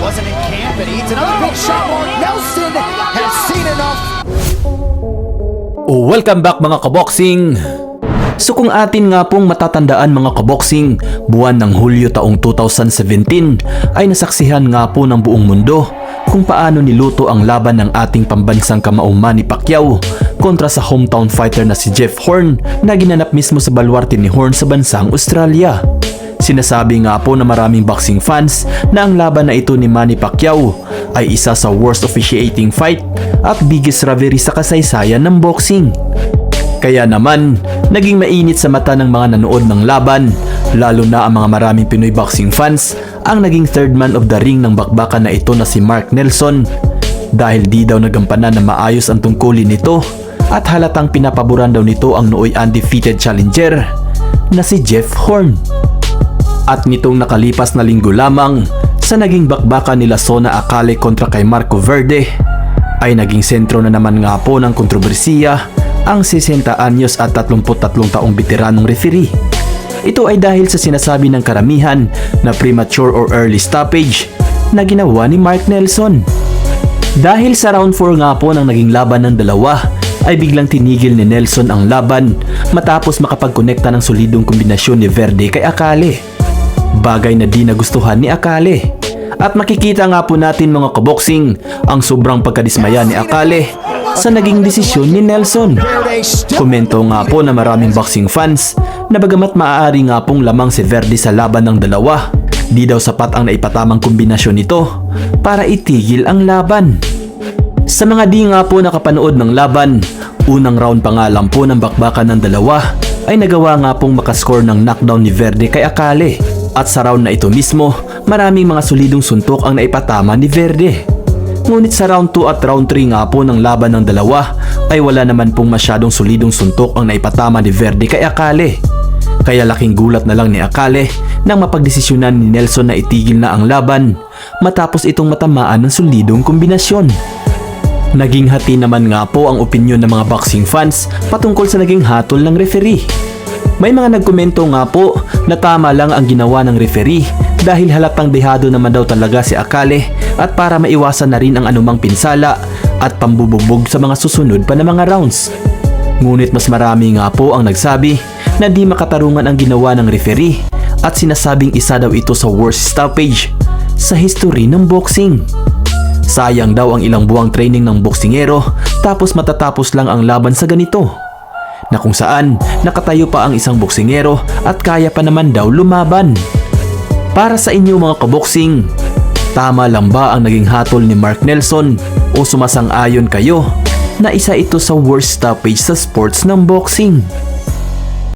Wasn't in camp and eats another big shot. Mark Nelson has seen enough. Welcome back mga kaboxing! So kung atin nga pong matatandaan mga kaboxing, buwan ng Hulyo taong 2017 ay nasaksihan nga po ng buong mundo kung paano niluto ang laban ng ating pambansang kamaong Manny Pacquiao kontra sa hometown fighter na si Jeff Horn na ginanap mismo sa baluarte ni Horn sa bansang Australia. Sinasabi nga po na maraming boxing fans na ang laban na ito ni Manny Pacquiao ay isa sa worst officiating fight at biggest rivalry sa kasaysayan ng boxing. Kaya naman, naging mainit sa mata ng mga nanood ng laban, lalo na ang mga maraming Pinoy boxing fans, ang naging third man of the ring ng bakbakan na ito na si Mark Nelson. Dahil di daw nagampanan na maayos ang tungkulin nito at halatang pinapaboran daw nito ang nooy undefeated challenger na si Jeff Horn. At nitong nakalipas na linggo lamang sa naging bakbakan nila Sona Akale kontra kay Marco Verde ay naging sentro na naman nga po ng kontrobersiya ang 60 anyos at 33 taong veteranong referee. Ito ay dahil sa sinasabi ng karamihan na premature or early stoppage na ginawa ni Mark Nelson. Dahil sa round 4 nga po ng naging laban ng dalawa, ay biglang tinigil ni Nelson ang laban matapos makapagkonekta ng solidong kombinasyon ni Verde kay Akale. Bagay na di nagustuhan ni Akale. At makikita nga po natin mga kaboksing ang sobrang pagkadismaya ni Akale sa naging desisyon ni Nelson. Komento nga po na maraming boxing fans na bagamat maaari nga pong lamang si Verde sa laban ng dalawa, di daw sapat ang naipatamang kombinasyon nito para itigil ang laban. Sa mga di nga po nakapanood ng laban, unang round pa nga lang po ng bakbakan ng dalawa ay nagawa nga pong makascore ng knockdown ni Verde kay Akale. At sa round na ito mismo, maraming mga solidong suntok ang naipatama ni Verde. Ngunit sa round 2 at round 3 nga po ng laban ng dalawa ay wala naman pong masyadong solidong suntok ang naipatama ni Verde kay Akale. Kaya laking gulat na lang ni Akale nang mapagdesisyonan ni Nelson na itigil na ang laban matapos itong matamaan ng solidong kombinasyon. Naging hati naman nga po ang opinyon ng mga boxing fans patungkol sa naging hatol ng referee. May mga nagkomento nga po na tama lang ang ginawa ng referee dahil halatang dehado naman daw talaga si Akale at para maiwasan na rin ang anumang pinsala at pambubugbog sa mga susunod pa na mga rounds. Ngunit mas marami nga po ang nagsabi na di makatarungan ang ginawa ng referee at sinasabing isa daw ito sa worst stoppage sa history ng boxing. Sayang daw ang ilang buwang training ng boksingero tapos matatapos lang ang laban sa ganito. Na kung saan nakatayo pa ang isang boksingero at kaya pa naman daw lumaban. Para sa inyo mga kaboksing, tama lang ba ang naging hatol ni Mark Nelson o sumasang-ayon kayo na isa ito sa worst stoppage sa sports ng boxing?